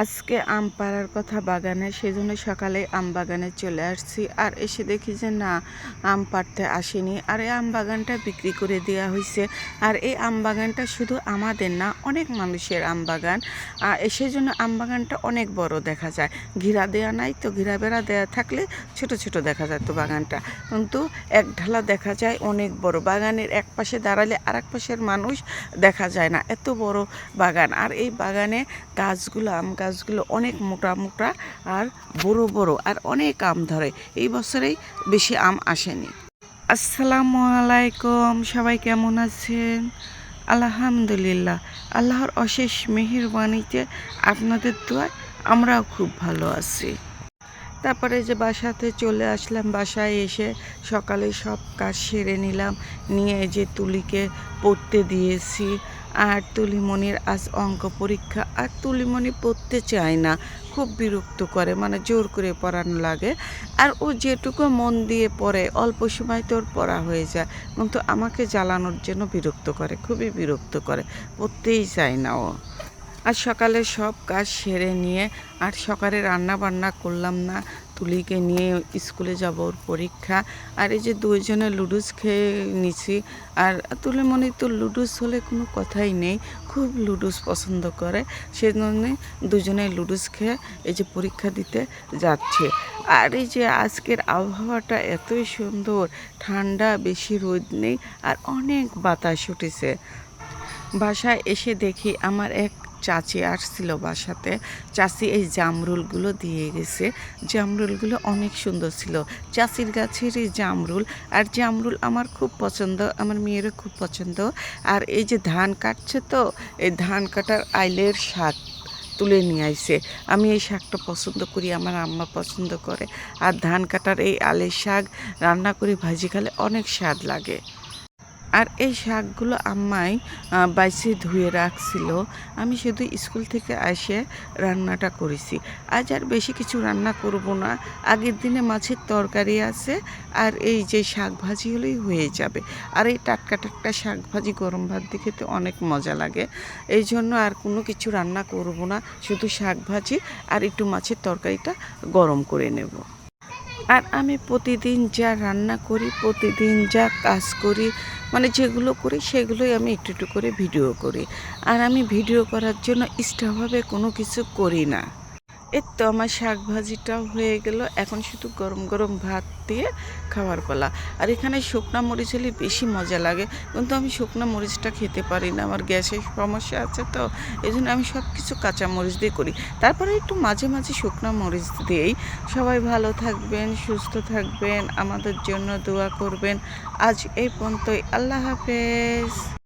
আজকে আম পাড়ার কথা বাগানে, সেজন্য সকালে আম বাগানে চলে আসছি। আর এসে দেখি যে না, আম পাড়তে আসেনি। আর এই আম বাগানটা বিক্রি করে দেওয়া হয়েছে আর এই আম বাগানটা শুধু আমাদের না, অনেক মানুষের আম বাগান। আর সেই জন্য আম বাগানটা অনেক বড় দেখা যায়। ঘিরা দেওয়া নাই তো ঘিরা বেড়া দেওয়া থাকলে ছোট ছোট দেখা যায় তো বাগানটা। কিন্তু এক ঢালা দেখা যায় অনেক বড়। বাগানের এক পাশে দাঁড়ালে আর পাশের মানুষ দেখা যায় না। এত বড় বাগান। আর এই বাগানে গাছগুলো, আম গাছগুলো অনেক মোটা মোটা আর বড় বড় আর অনেক আম ধরে। এই বছরেই বেশি আম আসেনি। আসসালামু আলাইকুম, সবাই কেমন আছেন? আলহামদুলিল্লাহ, আল্লাহর অশেষ মেহেরবানিতে আপনাদের দোয়ায় আমরাও খুব ভালো আছি। তারপরে যে বাসাতে চলে আসলাম, বাসায় এসে সকালে সব কাজ সেরে নিলাম। নিয়ে যে তুলিকে পড়তে দিয়েছি। আর তুলিমণির আজ অঙ্ক পরীক্ষা, আর তুলিমণি পড়তে চায় না, খুব বিরক্ত করে মানে জোর করে পড়ানো লাগে। আর ও যেটুকু মন দিয়ে পড়ে, অল্প সময় তোর পড়া হয়ে যায় কিন্তু আমাকে জ্বালানোর জন্য বিরক্ত করে, খুবই বিরক্ত করে, পড়তেই চায় না ও। আর সকালে সব কাজ সেরে নিয়ে, আর সকালে রান্না বান্না করলাম না তুলিকে নিয়ে স্কুলে যাব ওর পরীক্ষা। আর এই যে দুইজনে লুডুস খেয়ে নিছি। আর তুলে মনে তো লুডুস হলে কোনো কথাই নেই। খুব লুডুস পছন্দ করে। সেজন্য দুজনে লুডুস খেয়ে এই যে পরীক্ষা দিতে যাচ্ছে। আর এই যে আজকের আবহাওয়াটা এতই সুন্দর, ঠান্ডা, বেশি রোদ নেই, আর অনেক বাতাস উঠেছে। বাসায় এসে দেখি আমার এক চাচি আসছিল বাসাতে। চাচি এই জামরুলগুলো দিয়ে গেছে। জামরুলগুলো অনেক সুন্দর ছিল। চাচির গাছের এই জামরুল, আর জামরুল আমার খুব পছন্দ, আমার মেয়েরও খুব পছন্দ। আর এই যে ধান কাটছে তো, এই ধান কাটার আইলের শাক তুলে নিয়ে আইছে। আমি এই শাকটা পছন্দ করি, আমার আম্মা পছন্দ করে। আর ধান কাটার এই আলের শাক রান্না করে ভাজি খেলে অনেক স্বাদ লাগে। আর এই শাকগুলো আম্মাই বাইসে ধুয়ে রাখছিল। আমি শুধু স্কুল থেকে এসে রান্নাটা করেছি। আজ আর বেশি কিছু রান্না করব না। আগের দিনে মাছের তরকারি আছে আর এই যে শাক ভাজি হলেই হয়ে যাবে। আর এই টাটকা টাটকা শাক ভাজি গরম ভাত দিয়ে খেতে অনেক মজা লাগে। এই জন্য আর কোনো কিছু রান্না করব না। শুধু শাক ভাজি আর একটু মাছের তরকারিটা গরম করে নেব। আর আমি প্রতিদিন যা রান্না করি, প্রতিদিন যা কাজ করি মানে যেগুলো করি সেগুলোই আমি একটু একটু করে ভিডিও করি। আর আমি ভিডিও করার জন্য এক্সট্রাভাবে কোনো কিছু করি না। এর তো আমার শাক ভাজিটাও হয়ে গেল। এখন শুধু গরম গরম ভাত দিয়ে খাওয়ার পালা। আর এখানে শুকনো মরিচ হলে বেশি মজা লাগে। কিন্তু আমি শুকনো মরিচটা খেতে পারি না। আমার গ্যাসের সমস্যা আছে তো। এই জন্য আমি সব কিছু কাঁচা মরিচ দিয়ে করি। তারপরে একটু মাঝে মাঝে শুকনো মরিচ দিয়েই সবাই ভালো থাকবেন, সুস্থ থাকবেন। আমাদের জন্য দোয়া করবেন। আজ এই পর্যন্তই। আল্লাহ হাফেজ।